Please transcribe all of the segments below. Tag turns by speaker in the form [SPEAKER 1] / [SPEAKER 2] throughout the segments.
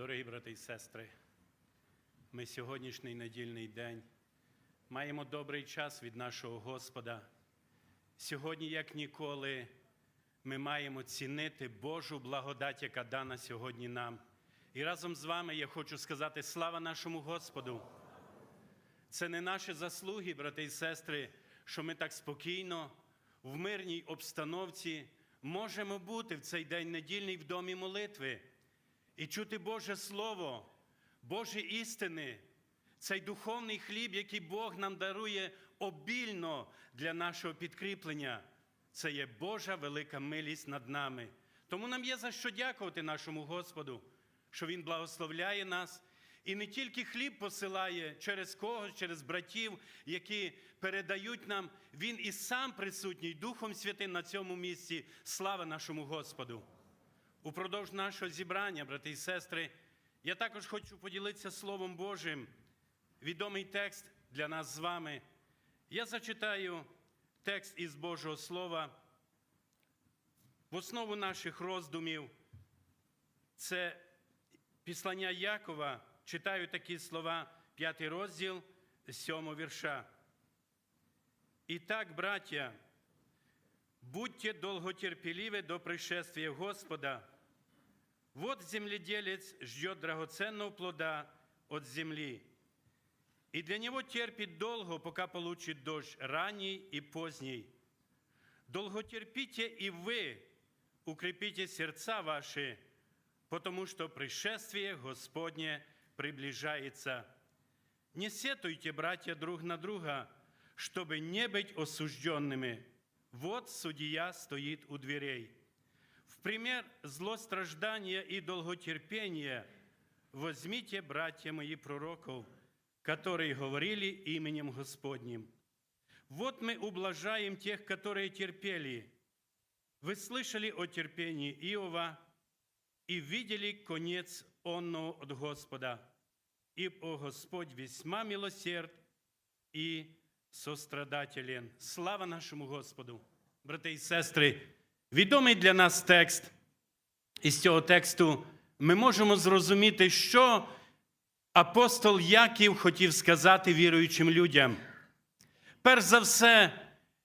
[SPEAKER 1] Дорогі брати і сестри, ми сьогоднішній недільний день маємо добрий час від нашого Господа. Сьогодні, як ніколи, ми маємо цінити Божу благодать, яка дана сьогодні нам. І разом з вами я хочу сказати слава нашому Господу. Це не наші заслуги, брати і сестри, що ми так спокійно, в мирній обстановці можемо бути в цей день недільний в домі молитви і чути Боже Слово, Божі істини, цей духовний хліб, який Бог нам дарує обільно для нашого підкріплення. Це є Божа велика милість над нами. Тому нам є за що дякувати нашому Господу, що Він благословляє нас і не тільки хліб посилає через когось, через братів, які передають нам, Він і сам присутній Духом Святим на цьому місці. Слава нашому Господу! Упродовж нашого зібрання, брати і сестри, я також хочу поділитися Словом Божим. Відомий текст для нас з вами. Я зачитаю текст із Божого Слова. В основу наших роздумів це післання Якова. Читаю такі слова, п'ятий розділ, сьомого вірша. І так, браття, будьте долготерпеливы до пришествия Господа. Вот земледелец ждет драгоценного плода от земли, и для него терпит долго, пока получит дождь ранний и поздний. Долготерпите и вы, укрепите сердца ваши, потому что пришествие Господне приближается. Не сетуйте, братья, друг на друга, чтобы не быть осужденными. Вот судья стоит у дверей. В пример злостраждания и долготерпения возьмите, братья мои пророков, которые говорили именем Господним. Вот мы ублажаем тех, которые терпели. Вы слышали о терпении Иова и видели конец онного от Господа. Ибо Господь весьма милосерд і сострадателен. Слава нашому Господу! Брати і сестри, Відомий для нас текст. Із цього тексту ми можемо зрозуміти, що апостол Яків хотів сказати віруючим людям. Перш за все,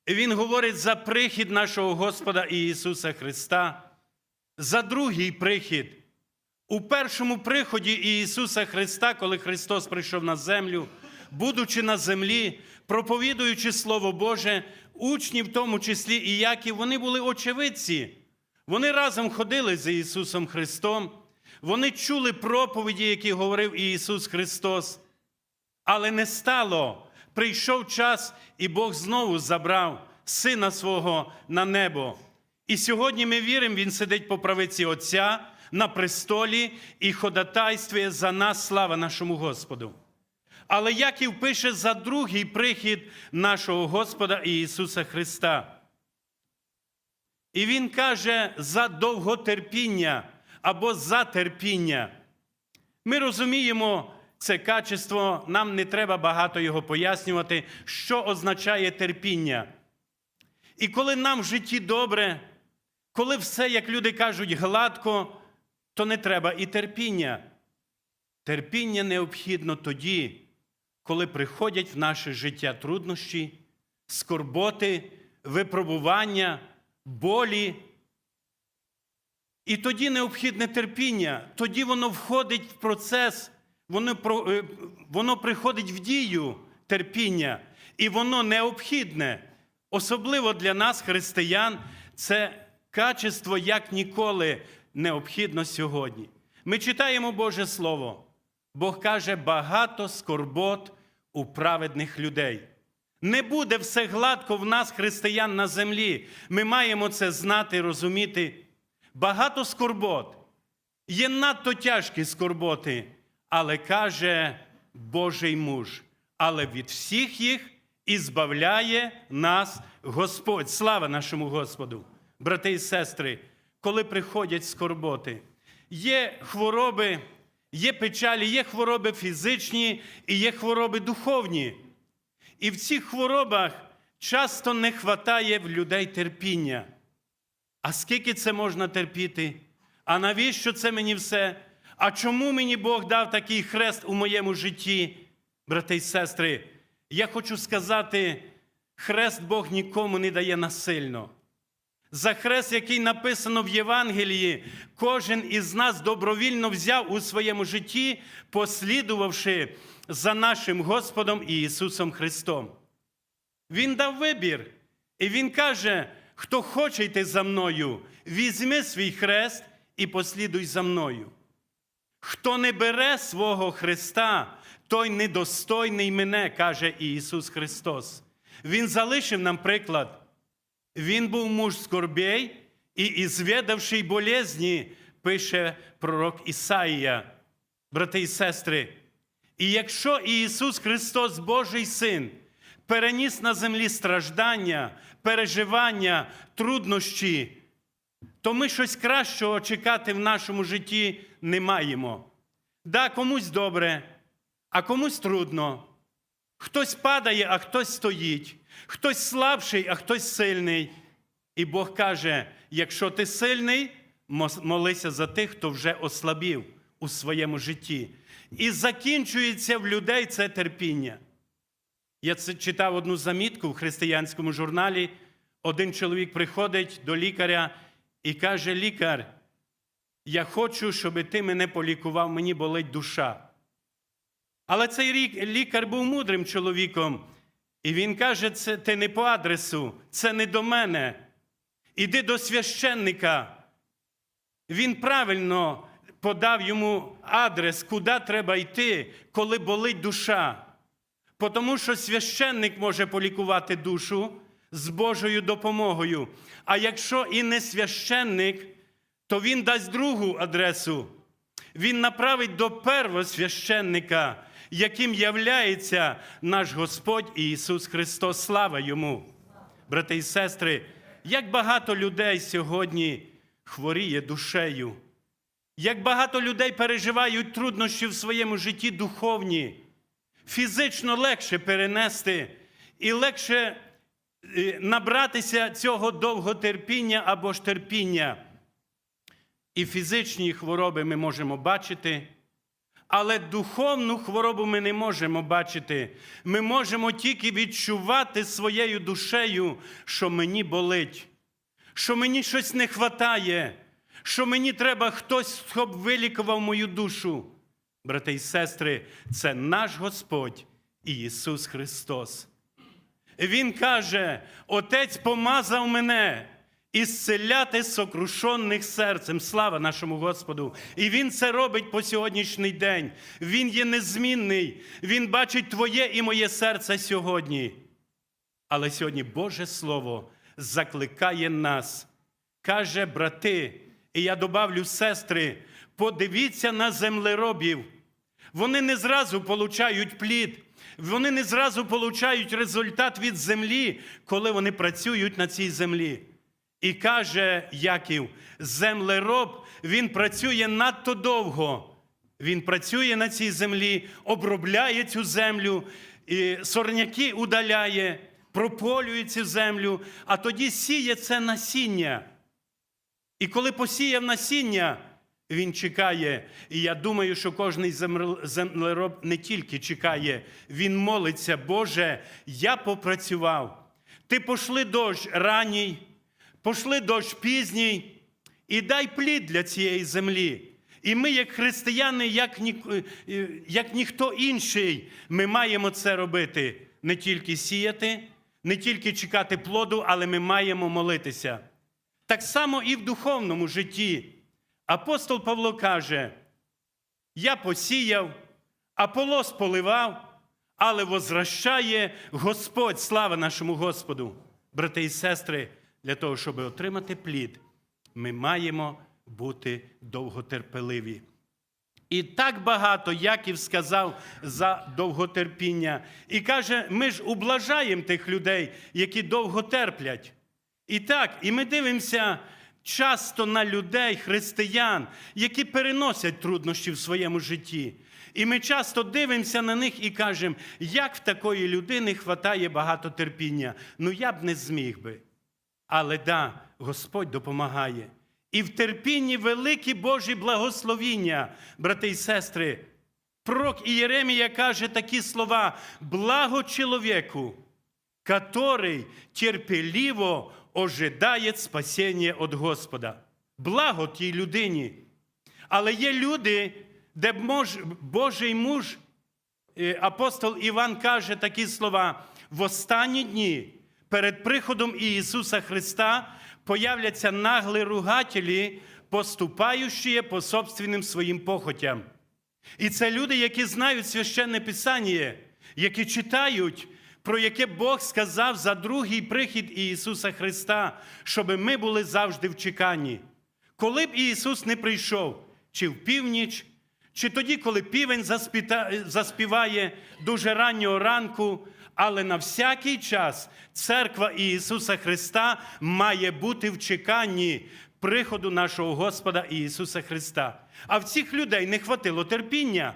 [SPEAKER 1] він говорить за прихід нашого Господа Ісуса Христа, за другий прихід. У першому приході Ісуса Христа, коли Христос прийшов на землю, будучи на землі, проповідуючи Слово Боже, учні, в тому числі і Яків, вони були очевидці. Вони разом ходили за Ісусом Христом, вони чули проповіді, які говорив Ісус Христос. Але не стало. Прийшов час, і Бог знову забрав сина свого на небо. І сьогодні ми віримо, Він сидить по правиці Отця на престолі і ходатайствує за нас, слава нашому Господу. Але Яків пише за другий прихід нашого Господа Ісуса Христа. І Він каже за довготерпіння або за терпіння. Ми розуміємо це качество, нам не треба багато його пояснювати, що означає терпіння. І коли нам в житті добре, коли все, як люди кажуть, гладко, то не треба і терпіння. Терпіння необхідно тоді, коли приходять в наше життя труднощі, скорботи, випробування, болі. І тоді необхідне терпіння, тоді воно входить в процес, воно, е, воно приходить в дію терпіння, і воно необхідне. Особливо для нас, християн, це качество як ніколи необхідно сьогодні. Ми читаємо Боже Слово. Бог каже, багато скорбот у праведних людей. Не буде все гладко в нас, християн, на землі. Ми маємо це знати, розуміти. Багато скорбот. Є надто тяжкі скорботи, але каже Божий муж. Але від всіх їх і збавляє нас Господь. Слава нашому Господу! Брати і сестри, коли приходять скорботи, є хвороби, є печалі, є хвороби фізичні і є хвороби духовні. І в цих хворобах часто не вистачає в людей терпіння. А скільки це можна терпіти? А навіщо це мені все? А чому мені Бог дав такий хрест у моєму житті, брати і сестри? Я хочу сказати, хрест Бог нікому не дає насильно. За хрест, який написано в Євангелії, кожен із нас добровільно взяв у своєму житті, послідувавши за нашим Господом і Ісусом Христом. Він дав вибір, і Він каже: хто хоче йти за мною, візьми свій хрест і послідуй за мною. Хто не бере свого Христа, той недостойний мене, каже Ісус Христос. Він залишив нам приклад. Він був муж скорбей і ізвідавший болезні, пише пророк Ісаїя, брати і сестри. І якщо Ісус Христос, Божий Син, переніс на землі страждання, переживання, труднощі, то ми щось кращого чекати в нашому житті не маємо. Да, комусь добре, а комусь трудно. Хтось падає, а хтось стоїть, хтось слабший, а хтось сильний. І Бог каже: якщо ти сильний, молися за тих, хто вже ослабів у своєму житті. І закінчується в людей це терпіння. Я читав одну замітку в християнському журналі. Один чоловік приходить до лікаря і каже: Лікар, я хочу, щоб ти мене полікував, мені болить душа. Але цей лікар був мудрим чоловіком, і він каже: це ти не по адресу, це не до мене. Іди до священника. Він правильно подав йому адрес, куди треба йти, коли болить душа. Тому що священник може полікувати душу з Божою допомогою. А якщо і не священник, то він дасть другу адресу. Він направить до первосвященника, яким являється наш Господь Ісус Христос. Слава йому! Брати і сестри, як багато людей сьогодні хворіє душею, як багато людей переживають труднощі в своєму житті духовні, фізично легше перенести і легше е, набратися цього довготерпіння або ж терпіння. І фізичні хвороби ми можемо бачити, але духовну хворобу ми не можемо бачити. Ми можемо тільки відчувати своєю душею, що мені болить, що мені щось не вистачає, що мені треба хтось, хто вилікував мою душу. Брати і сестри, це наш Господь Ісус Христос. Він каже: Отець помазав мене ісцеляти сокрушених серцем. Слава нашому Господу! І Він це робить по сьогоднішній день. Він є незмінний. Він бачить твоє і моє серце сьогодні. Але сьогодні Боже Слово закликає нас. Каже, брати, і я добавлю сестри, подивіться на землеробів. Вони не зразу получають плід, вони не зразу получають результат від землі, коли вони працюють на цій землі. І каже Яків, землероб, він працює надто довго. Він працює на цій землі, обробляє цю землю, і сорняки удаляє, прополює цю землю, а тоді сіє це насіння. І коли посіяв насіння, він чекає. І я думаю, що кожен землероб не тільки чекає, він молиться, Боже, я попрацював. Ти пошли дощ ранній, пошли дощ пізній, і дай плід для цієї землі. І ми, як християни, як, ні, е, як ніхто інший, ми маємо це робити. Не тільки сіяти, не тільки чекати плоду, але ми маємо молитися. Так само і в духовному житті. Апостол Павло каже: Я посіяв, Аполос поливав, але возвращає Господь, слава нашому Господу. Брати і сестри, для того, щоб отримати плід, ми маємо бути довготерпеливі. І так багато Яків сказав за довготерпіння. І каже, ми ж ублажаємо тих людей, які довго терплять. І так, і ми дивимося часто на людей, християн, які переносять труднощі в своєму житті. І ми часто дивимося на них і кажемо, як в такої людини хватає багато терпіння. Ну я б не зміг би. Але да, Господь допомагає. і в терпінні великі Божі благословіння, брати і сестри. Пророк Ієремія каже такі слова: благо чоловіку, который терпеливо ожидає спасіння від Господа. Благо тій людині. Але є люди, де Божий муж, е, апостол Іван каже такі слова: в останні дні перед приходом Ісуса Христа появляться наглі ругателі, поступаючі по собственним своїм похотям. І це люди, які знають священне Писання, які читають, про яке Бог сказав за другий прихід Ісуса Христа, щоб ми були завжди в чеканні. Коли б Ісус не прийшов, чи в північ, чи тоді, коли півень заспіває дуже раннього ранку, але на всякий час церква Ісуса Христа має бути в чеканні приходу нашого Господа Ісуса Христа. А в цих людей не хватило терпіння.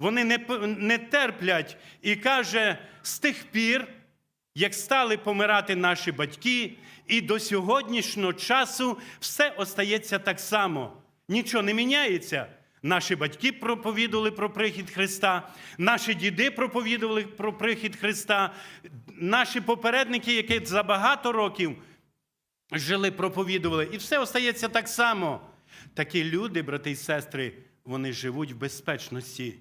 [SPEAKER 1] Вони не, не терплять і каже, з тих пір, як стали помирати наші батьки, і до сьогоднішнього часу все остається так само. Нічого не міняється. Наші батьки проповідували про прихід Христа, наші діди проповідували про прихід Христа, наші попередники, які за багато років жили, проповідували, і все остається так само. Такі люди, брати і сестри, вони живуть в безпечності.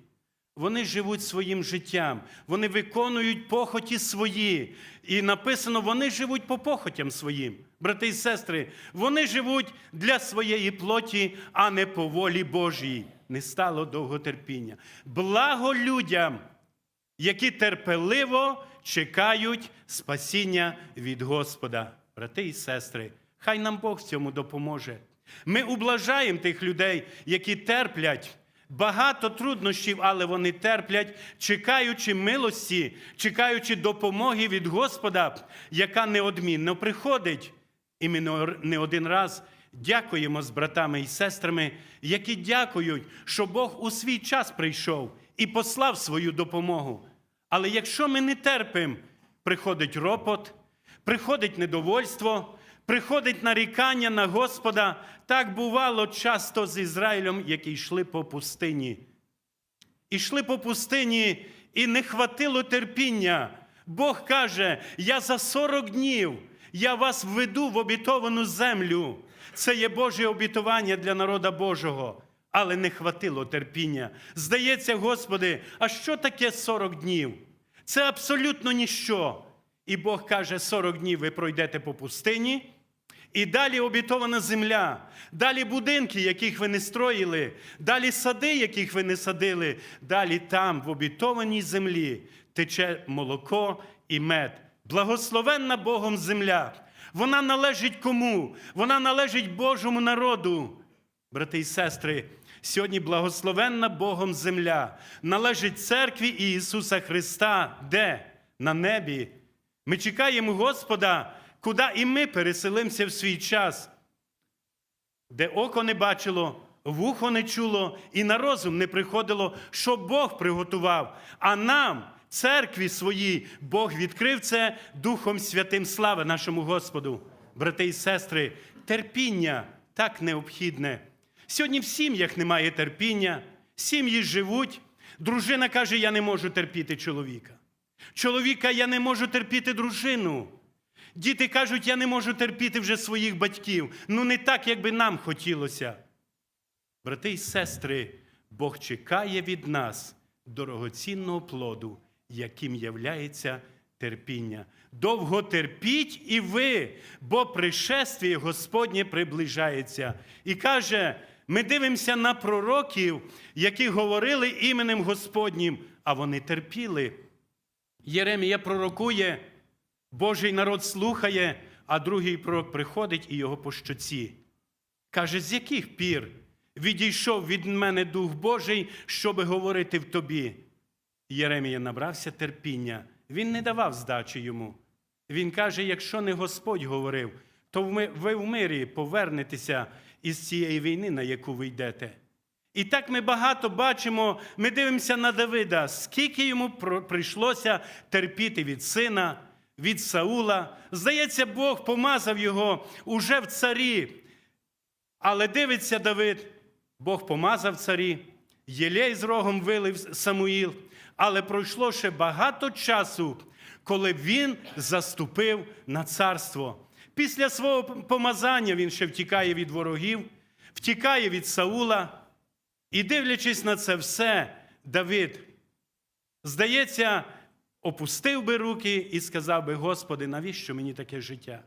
[SPEAKER 1] Вони живуть своїм життям, вони виконують похоті свої. І написано, вони живуть по похотям своїм. Брати і сестри, вони живуть для своєї плоті, а не по волі Божій. Не стало довготерпіння. Благо людям, які терпеливо чекають спасіння від Господа. Брати і сестри, хай нам Бог в цьому допоможе. Ми ублажаємо тих людей, які терплять. Багато труднощів, але вони терплять, чекаючи милості, чекаючи допомоги від Господа, яка неодмінно приходить. І ми не- один раз дякуємо з братами і сестрами, які дякують, що Бог у свій час прийшов і послав свою допомогу. Але якщо ми не терпимо, приходить ропот, приходить недовольство, приходить нарікання на Господа. Так бувало часто з Ізраїлем, які йшли по пустині. Ішли по пустині, і не хватило терпіння. Бог каже: Я за 40 днів я вас введу в обітовану землю. Це є Боже обітування для народа Божого. Але не хватило терпіння. Здається, Господи, а що таке 40 днів? Це абсолютно ніщо. І Бог каже: 40 днів ви пройдете по пустині, і далі обітована земля, далі будинки, яких ви не строїли, далі сади, яких ви не садили, далі там, в обітованій землі, тече молоко і мед. Благословенна Богом земля. Вона належить кому? Вона належить Божому народу. Брати і сестри, сьогодні благословенна Богом земля належить церкві Ісуса Христа. Де? На небі. Ми чекаємо Господа, куди і ми переселимося в свій час, де око не бачило, вухо не чуло і на розум не приходило, що Бог приготував. А нам, церкві своїй, Бог відкрив це Духом Святим. Слава нашому Господу. Брати і сестри, терпіння так необхідне. Сьогодні в сім'ях немає терпіння, сім'ї живуть. Дружина каже: Я не можу терпіти чоловіка. Чоловіка, я не можу терпіти дружину. Діти кажуть, я не можу терпіти вже своїх батьків. Ну, не так, як би нам хотілося. Брати і сестри, Бог чекає від нас дорогоцінного плоду, яким являється терпіння. Довго терпіть і ви, бо пришествіє Господнє приближається. І каже: ми дивимося на пророків, які говорили іменем Господнім, а вони терпіли. Єремія пророкує, Божий народ слухає, а другий пророк приходить і його по щоці. Каже, з яких пір відійшов від мене Дух Божий, щоби говорити в тобі? Єремія набрався терпіння, він не давав здачі йому. Він каже: якщо не Господь говорив, то ви- в мирі повернетеся із цієї війни, на яку ви йдете. І так ми багато бачимо, ми дивимося на Давида, скільки йому прийшлося терпіти від сина, від Саула. Здається, Бог помазав його уже в царі. Але дивиться Давид, Бог помазав царі, єлей з рогом вилив Самуїл, але пройшло ще багато часу, коли він заступив на царство. Після свого помазання він ще втікає від ворогів, втікає від Саула. І дивлячись на це все, Давид, здається, опустив би руки і сказав би: Господи, навіщо мені таке життя?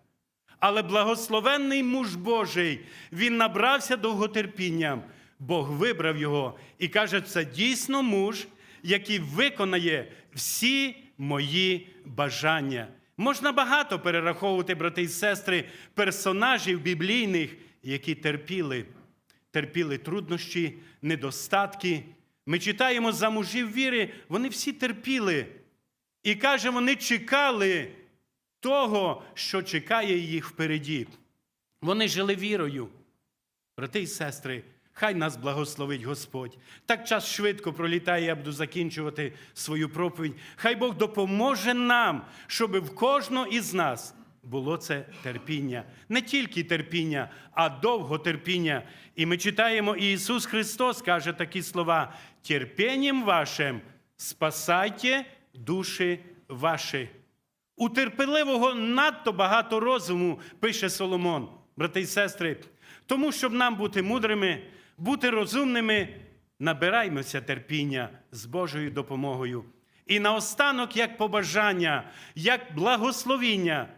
[SPEAKER 1] Але благословенний муж Божий, він набрався довготерпінням. Бог вибрав його і каже, це дійсно муж, який виконає всі мої бажання. Можна багато перераховувати, брати і сестри, персонажів біблійних, які терпіли, терпіли труднощі, недостатки. Ми читаємо за мужів віри, вони всі терпіли. І каже, вони чекали того, що чекає їх впереді. Вони жили вірою. Брати і сестри, хай нас благословить Господь. Так час швидко пролітає, я буду закінчувати свою проповідь. Хай Бог допоможе нам, щоб в кожного із нас було це терпіння. Не тільки терпіння, а довготерпіння. І ми читаємо, і Ісус Христос каже такі слова: терпінням вашим спасайте душі ваші. У терпеливого надто багато розуму, пише Соломон, брати і сестри. Тому, щоб нам бути мудрими, бути розумними, набираймося терпіння з Божою допомогою. І наостанок, як побажання, як благословіння,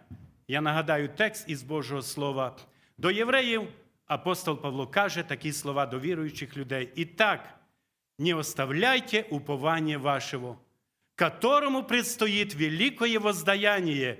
[SPEAKER 1] я нагадаю текст із Божого Слова. До євреїв апостол Павло каже такі слова до віруючих людей. І так, не оставляйте упование вашего, которому предстоит великое воздаяние.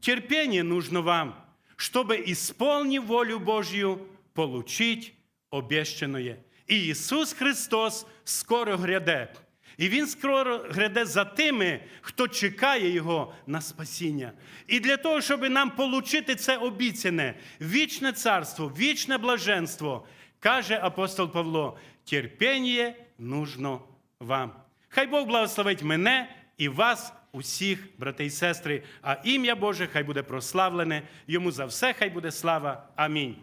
[SPEAKER 1] Терпение нужно вам, чтобы, исполнив волю Божью, получить обещанное. І Ісус Христос скоро гряде. І Він скоро гряде за тими, хто чекає Його на спасіння. І для того, щоб нам получити це обіцяне, вічне царство, вічне блаженство, каже апостол Павло, терпіння нужно вам. Хай Бог благословить мене і вас, усіх, брати і сестри, а ім'я Боже хай буде прославлене, йому за все хай буде слава. Амінь.